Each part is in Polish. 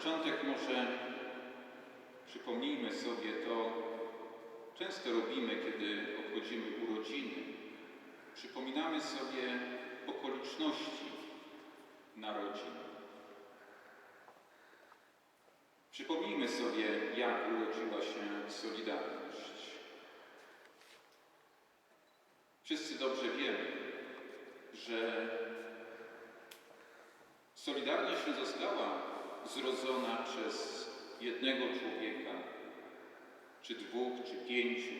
początek może przypomnijmy sobie to, często robimy, kiedy obchodzimy urodziny. Przypominamy sobie okoliczności narodzin. Przypomnijmy sobie, jak urodziła się Solidarność. Wszyscy dobrze wiemy, że Solidarność nie została zrodzona przez jednego człowieka, czy dwóch, czy pięciu.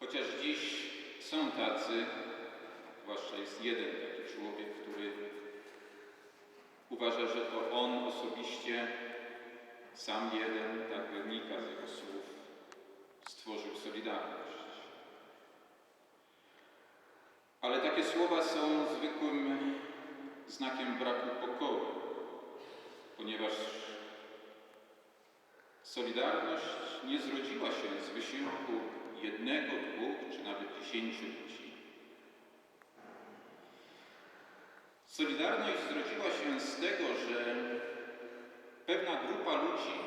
Chociaż dziś są tacy, zwłaszcza jest jeden taki człowiek, który uważa, że to on osobiście, sam jeden, tak wynika z jego słów, stworzył Solidarność. Ale takie słowa są zwykłym znakiem braku pokory, Solidarność nie zrodziła się z wysiłku jednego, dwóch czy nawet dziesięciu ludzi. Solidarność zrodziła się z tego, że pewna grupa ludzi,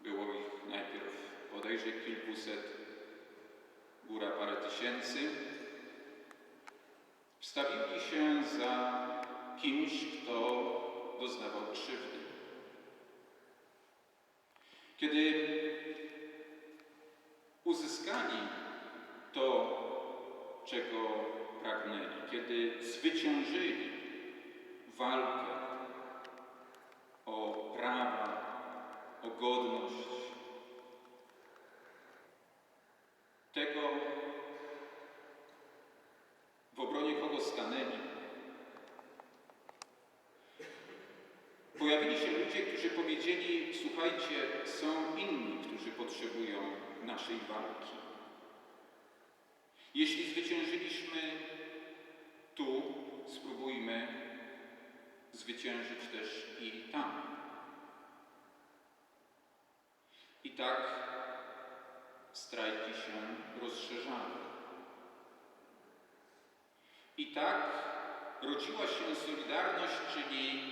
było ich najpierw bodajże kilkuset, góra parę tysięcy, wstawili się za kimś, kto to, czego pragnęli, kiedy zwyciężyli walkę o prawa, o godność, tego, w obronie kogo stanęli, pojawili się ludzie, którzy powiedzieli: Słuchajcie, są inni, którzy potrzebują naszej walki. Jeśli zwyciężyliśmy tu, spróbujmy zwyciężyć też i tam. I tak strajki się rozszerzały. I tak rodziła się Solidarność, czyli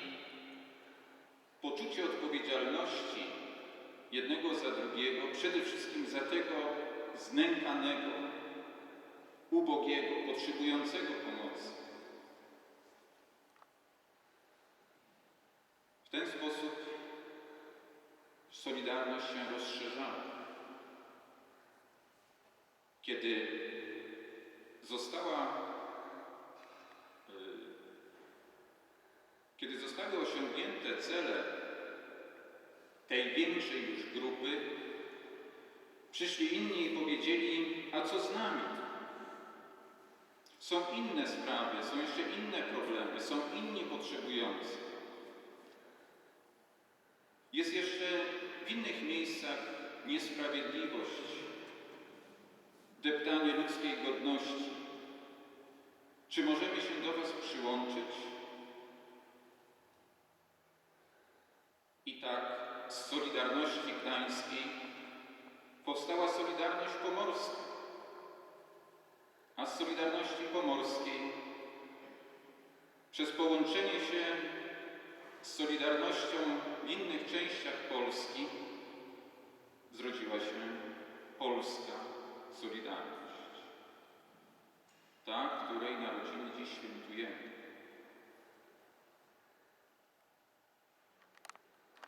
poczucie odpowiedzialności jednego za drugiego, przede wszystkim za tego znękanego, potrzebującego pomocy. W ten sposób Solidarność się rozszerzała. Kiedy została Kiedy zostały osiągnięte cele tej większej już grupy, przyszli inni i powiedzieli, a co z nami? Są inne sprawy, są jeszcze inne problemy, są inni potrzebujący. Jest jeszcze w innych miejscach niesprawiedliwość, deptanie ludzkiej godności. Czy możemy się do Was przyłączyć? I tak z Solidarności Gdańskiej powstała Solidarność Pomorska, Solidarności Pomorskiej przez połączenie się z Solidarnością w innych częściach Polski zrodziła się Polska Solidarność, ta, której narodziny dziś świętujemy.